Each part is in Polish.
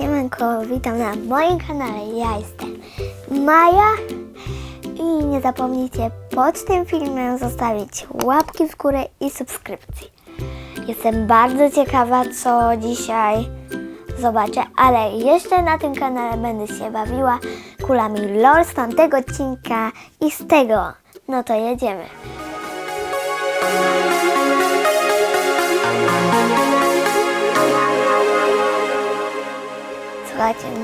Siemanko, witam na moim kanale. Ja jestem Maja i nie zapomnijcie pod tym filmem zostawić łapki w górę i subskrypcji. Jestem bardzo ciekawa, co dzisiaj zobaczę, ale jeszcze na tym kanale będę się bawiła kulami LOL z tamtego odcinka i z tego. No to jedziemy.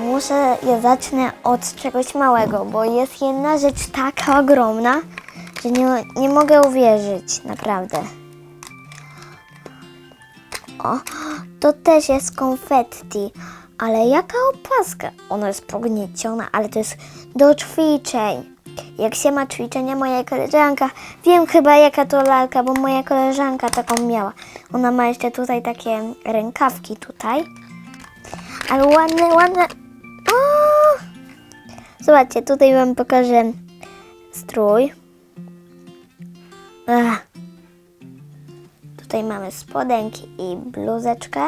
Muszę, ja zacznę od czegoś małego, bo jest jedna rzecz taka ogromna, że nie, nie mogę uwierzyć, naprawdę. O, to też jest konfetti, ale jaka opaska? Ona jest pognieciona, ale to jest do ćwiczeń. Jak się ma ćwiczenia, moja koleżanka, wiem chyba jaka to lalka, bo moja koleżanka taką miała. Ona ma jeszcze tutaj takie rękawki tutaj. Ale ładne, ładne. O! Zobaczcie, tutaj wam pokażę strój. Ach. Tutaj mamy spodenki i bluzeczkę.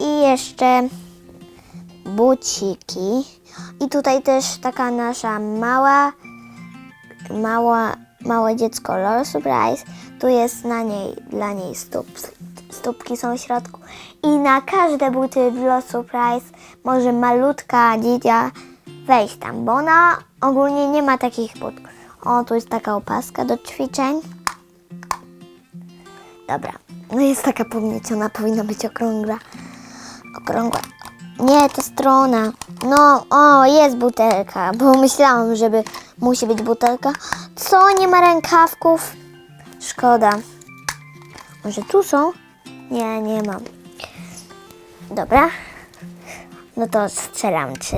I jeszcze buciki. I tutaj też taka nasza mała, mała, małe dziecko Lol Surprise. Tu jest na niej, dla niej stóp, stópki są w środku. I na każde buty w Lol Surprise może malutka dzidzia wejść tam, bo ona ogólnie nie ma takich but. O, tu jest taka opaska do ćwiczeń. Dobra, no jest taka pognieciona, powinna być okrągła. Okrągła. Nie, to strona. No, o, jest butelka, bo myślałam, żeby musi być butelka. Co, nie ma rękawków? Szkoda. Może tu są? Nie, nie mam. Dobra. No to strzelam, czy...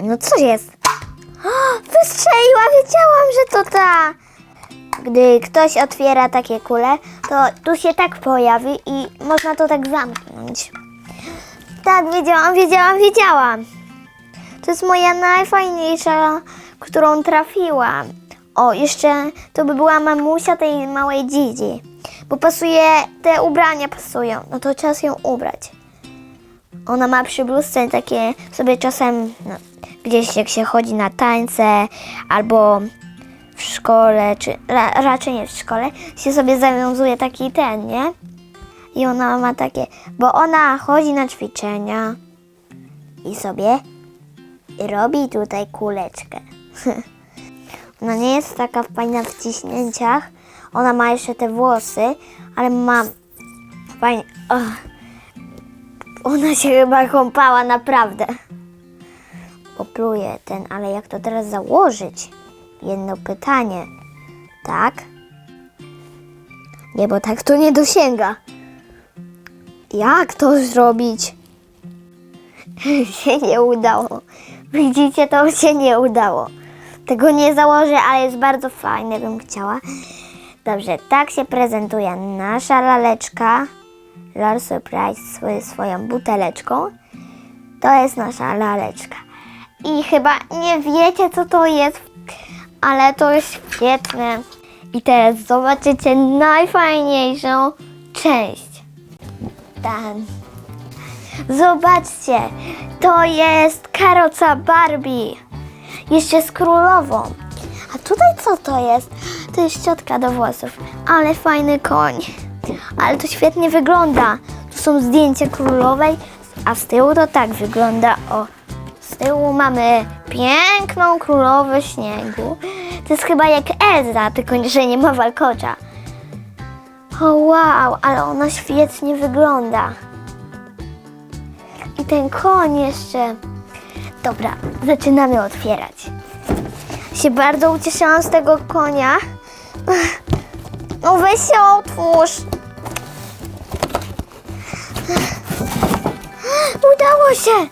No co jest? O, wystrzeliła, wiedziałam, że to ta. Gdy ktoś otwiera takie kule, to tu się tak pojawi i można to tak zamknąć. Tak, wiedziałam, wiedziałam, wiedziałam. To jest moja najfajniejsza, którą trafiłam. O, jeszcze to by była mamusia tej małej dzidzi. Bo pasuje, te ubrania pasują. No to czas ją ubrać. Ona ma przy bluzce takie sobie czasem no, gdzieś jak się chodzi na tańce albo w szkole, czy ra, raczej nie w szkole, się sobie zawiązuje taki ten, nie? I ona ma takie, bo ona chodzi na ćwiczenia i sobie robi tutaj kuleczkę. Ona nie jest taka fajna w ciśnięciach. Ona ma jeszcze te włosy, ale ma fajnie. Och. Ona się chyba kąpała naprawdę. Popluje ten, ale jak to teraz założyć? Jedno pytanie. Tak? Nie, bo tak to nie dosięga. Jak to zrobić? się nie udało. Widzicie, to się nie udało. Tego nie założę, ale jest bardzo fajne, bym chciała. Dobrze, tak się prezentuje nasza laleczka. Lol Surprise swoją buteleczką. To jest nasza laleczka. I chyba nie wiecie, co to jest, ale to jest świetne. I teraz zobaczycie najfajniejszą część. Ten. Zobaczcie, to jest karoca Barbie. Jeszcze z królową. A tutaj co to jest? To jest szczotka do włosów. Ale fajny koń. Ale to świetnie wygląda. Tu są zdjęcia królowej, a z tyłu to tak wygląda. O, z tyłu mamy piękną królowę śniegu. To jest chyba jak Elza, tylko że nie ma walkocza. O wow, ale ona świetnie wygląda. I ten koń jeszcze. Dobra, zaczynamy otwierać. Się bardzo ucieszyłam z tego konia. No weź się otwórz. Udało się.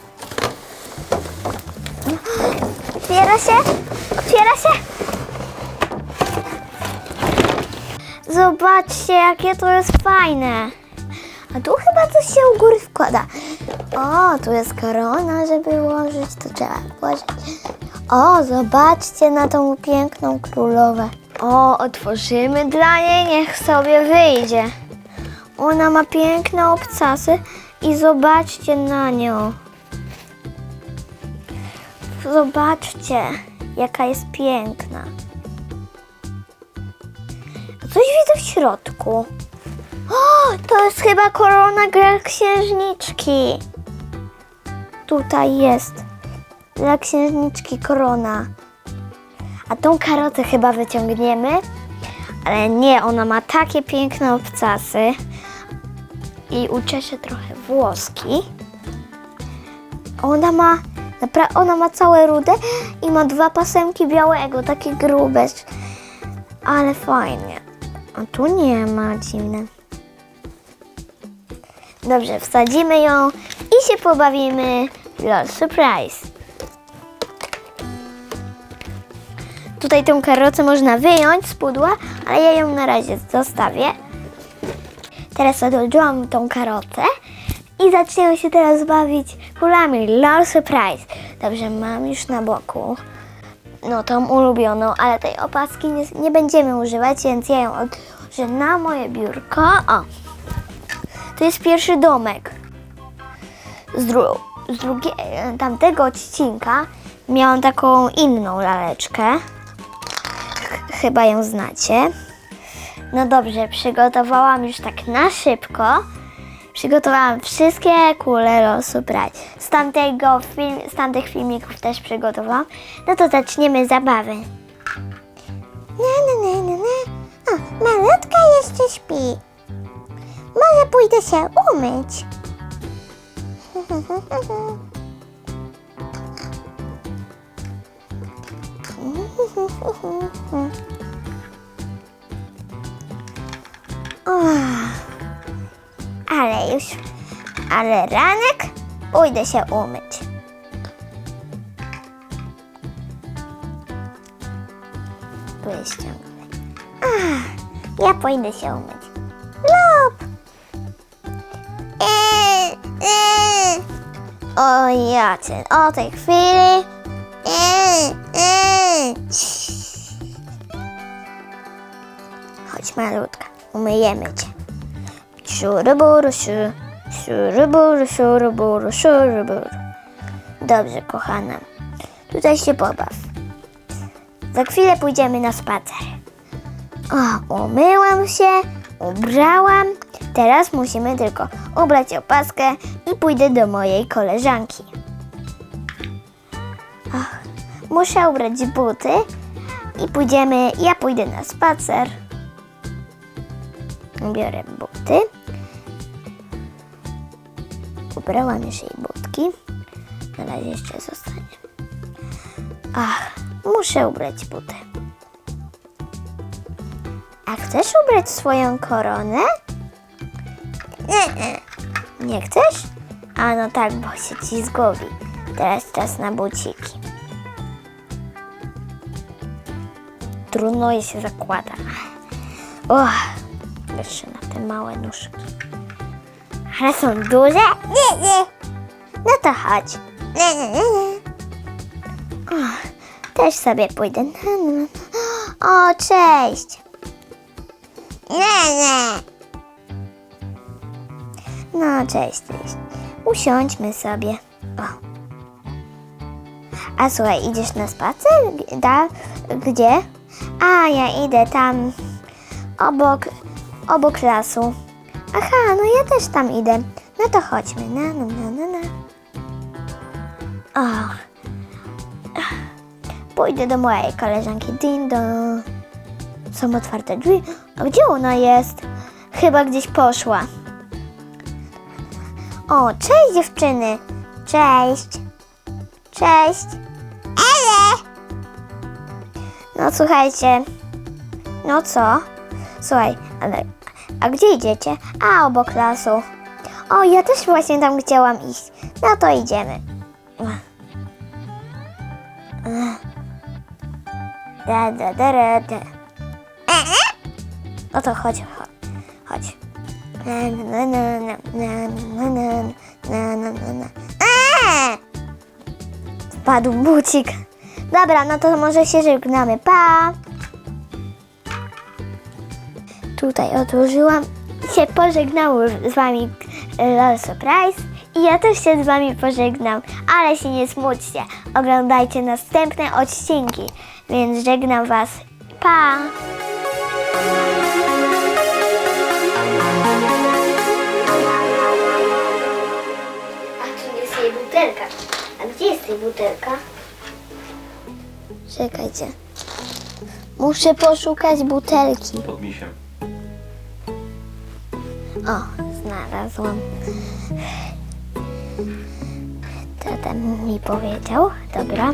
Otwiera się? Otwiera się? Zobaczcie, jakie to jest fajne. A tu chyba coś się u góry wkłada. O, tu jest korona, żeby ułożyć, to trzeba włożyć. O, zobaczcie na tą piękną królowę. O, otworzymy dla niej, niech sobie wyjdzie. Ona ma piękne obcasy i zobaczcie na nią. zobaczcie, jaka jest piękna. Coś widzę w środku. O, to jest chyba korona gra księżniczki. Tutaj jest dla księżniczki korona. A tą karotę chyba wyciągniemy. Ale nie, ona ma takie piękne obcasy. I uczeszę trochę włoski. Ona ma, ona ma całe rude i ma dwa pasemki białego, takie grube. Ale fajnie. A tu nie ma, dziwne. Dobrze, wsadzimy ją i się pobawimy w LOL Surprise. Tutaj tą karocę można wyjąć z pudła, ale ja ją na razie zostawię. Teraz odłożyłam tą karotę i zaczniemy się teraz bawić kulami LOL Surprise. Dobrze, mam już na boku no tą ulubioną, ale tej opaski nie, nie będziemy używać, więc ja ją odłożę na moje biurko. O, to jest pierwszy domek. Z, dru- z drugiego, tamtego odcinka miałam taką inną laleczkę. Ch- chyba ją znacie. No dobrze, przygotowałam już tak na szybko. Przygotowałam wszystkie kule losu brać. Z, tamtego film, z tamtych filmików też przygotowałam. No to zaczniemy zabawę. Na, na, na, na, na. O, malutka jeszcze śpi. Pójdę się umyć. Ale już, ale ranek pójdę się umyć. Jest ciągle. A, ja pójdę się umyć. O ja cię, o tej chwili. Chodź malutka, umyjemy cię. Szuruburu, szuruburu, szuruburu. Dobrze, kochana. Tutaj się pobaw. Za chwilę pójdziemy na spacer. O, umyłam się, ubrałam. Teraz musimy tylko ubrać opaskę i pójdę do mojej koleżanki. Ach, muszę ubrać buty i pójdziemy, ja pójdę na spacer. Biorę buty. Ubrałam już jej butki. Na razie jeszcze zostanie. Ach, muszę ubrać buty. A chcesz ubrać swoją koronę? Nie, nie. Chcesz? A no tak, bo się ci zgubi. Teraz czas na buciki. Trudno je się zakłada. Och, jeszcze na te małe nóżki. Ale są duże? Nie, nie. No to chodź. Nie, nie, nie, nie. O, też sobie pójdę. Na, na, na. O, cześć. Nie, nie. No, cześć, cześć. Usiądźmy sobie. O. A słuchaj, idziesz na spacer? Da, gdzie? A, ja idę tam obok, obok lasu. Aha, no ja też tam idę. No to chodźmy. Na, na, na, na, na. O. Pójdę do mojej koleżanki Dindo. Są otwarte drzwi. A gdzie ona jest? Chyba gdzieś poszła. O, cześć dziewczyny. Cześć. Cześć. Ele! No słuchajcie. No co? Słuchaj, ale a gdzie idziecie? A, obok lasu. O, ja też właśnie tam chciałam iść. No to idziemy. Da, da, da, da, da. No to chodź, chodź. Eee! Wpadł bucik. Dobra, no to może się żegnamy. Pa! Tutaj odłożyłam. Się pożegnały z wami e, LOL Surprise i ja też się z wami pożegnam, ale się nie smućcie. Oglądajcie następne odcinki, więc żegnam was. Pa! Jej butelka. A gdzie jest jej butelka? Czekajcie. Muszę poszukać butelki. Pod misiem. O, znalazłam. Tata mi powiedział. Dobra.